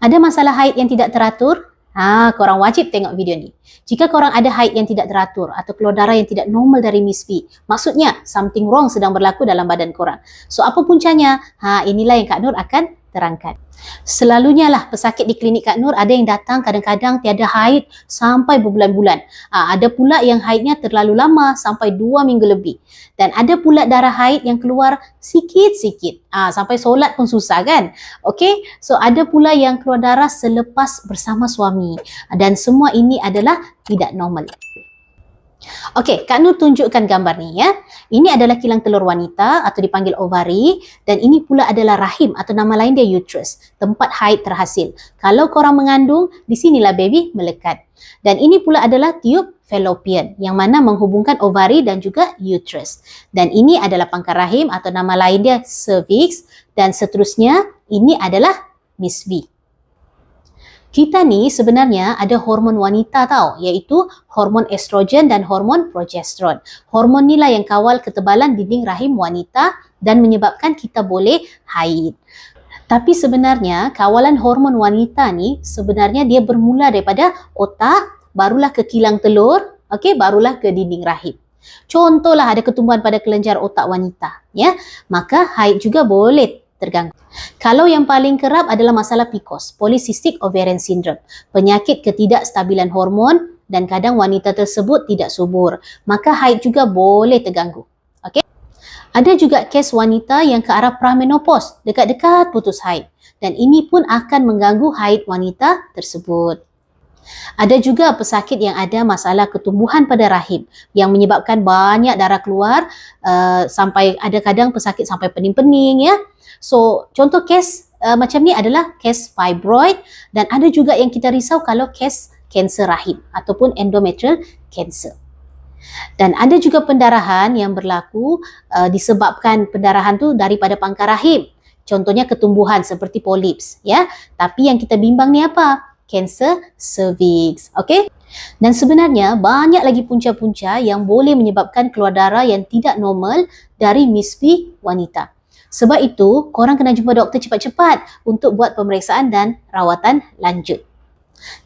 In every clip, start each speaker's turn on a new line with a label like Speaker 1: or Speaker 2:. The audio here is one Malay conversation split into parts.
Speaker 1: Ada masalah haid yang tidak teratur? Ha, korang wajib tengok video ni. Jika korang ada haid yang tidak teratur atau keluar darah yang tidak normal dari Miss V, maksudnya something wrong sedang berlaku dalam badan korang. So apa puncanya? Ha, inilah yang Kak Nur akan terangkan. Selalunya lah pesakit di klinik Kak Nur ada yang datang kadang-kadang tiada haid sampai berbulan-bulan. Ha, ada pula yang haidnya terlalu lama sampai dua minggu lebih. Dan ada pula darah haid yang keluar sikit-sikit. Ha, sampai solat pun susah kan? Okay, so ada pula yang keluar darah selepas bersama suami. Dan semua ini adalah tidak normal. Okey, Kak Nur tunjukkan gambar ni ya. Ini adalah kilang telur wanita atau dipanggil ovari dan ini pula adalah rahim atau nama lain dia uterus, tempat haid terhasil. Kalau korang mengandung, di sinilah baby melekat. Dan ini pula adalah tube fallopian yang mana menghubungkan ovari dan juga uterus. Dan ini adalah pangkal rahim atau nama lain dia cervix dan seterusnya ini adalah Miss V kita ni sebenarnya ada hormon wanita tau iaitu hormon estrogen dan hormon progesteron. Hormon ni lah yang kawal ketebalan dinding rahim wanita dan menyebabkan kita boleh haid. Tapi sebenarnya kawalan hormon wanita ni sebenarnya dia bermula daripada otak barulah ke kilang telur, okey barulah ke dinding rahim. Contohlah ada ketumbuhan pada kelenjar otak wanita, ya. Maka haid juga boleh terganggu. Kalau yang paling kerap adalah masalah PCOS, Polycystic Ovarian Syndrome, penyakit ketidakstabilan hormon dan kadang wanita tersebut tidak subur, maka haid juga boleh terganggu. Okey. Ada juga kes wanita yang ke arah pramenopause, dekat-dekat putus haid dan ini pun akan mengganggu haid wanita tersebut. Ada juga pesakit yang ada masalah ketumbuhan pada rahim yang menyebabkan banyak darah keluar uh, sampai ada kadang pesakit sampai pening-pening ya. So, contoh kes uh, macam ni adalah kes fibroid dan ada juga yang kita risau kalau kes kanser rahim ataupun endometrial cancer. Dan ada juga pendarahan yang berlaku uh, disebabkan pendarahan tu daripada pangkal rahim. Contohnya ketumbuhan seperti polips, ya. Tapi yang kita bimbang ni apa? Kanser cervix, okey? Dan sebenarnya banyak lagi punca-punca yang boleh menyebabkan keluar darah yang tidak normal dari misfi wanita. Sebab itu, korang kena jumpa doktor cepat-cepat untuk buat pemeriksaan dan rawatan lanjut.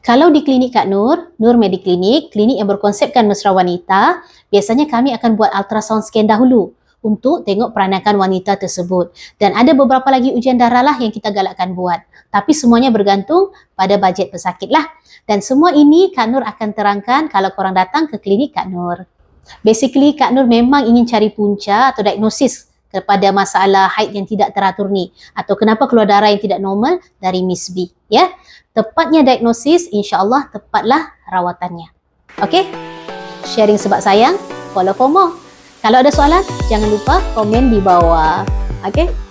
Speaker 1: Kalau di klinik Kak Nur, Nur Mediclinic, klinik yang berkonsepkan mesra wanita, biasanya kami akan buat ultrasound scan dahulu untuk tengok peranakan wanita tersebut. Dan ada beberapa lagi ujian darah lah yang kita galakkan buat. Tapi semuanya bergantung pada bajet pesakit lah. Dan semua ini Kak Nur akan terangkan kalau korang datang ke klinik Kak Nur. Basically Kak Nur memang ingin cari punca atau diagnosis kepada masalah haid yang tidak teratur ni atau kenapa keluar darah yang tidak normal dari Miss B ya tepatnya diagnosis insyaallah tepatlah rawatannya okey sharing sebab sayang follow for more kalau ada soalan jangan lupa komen di bawah. Okey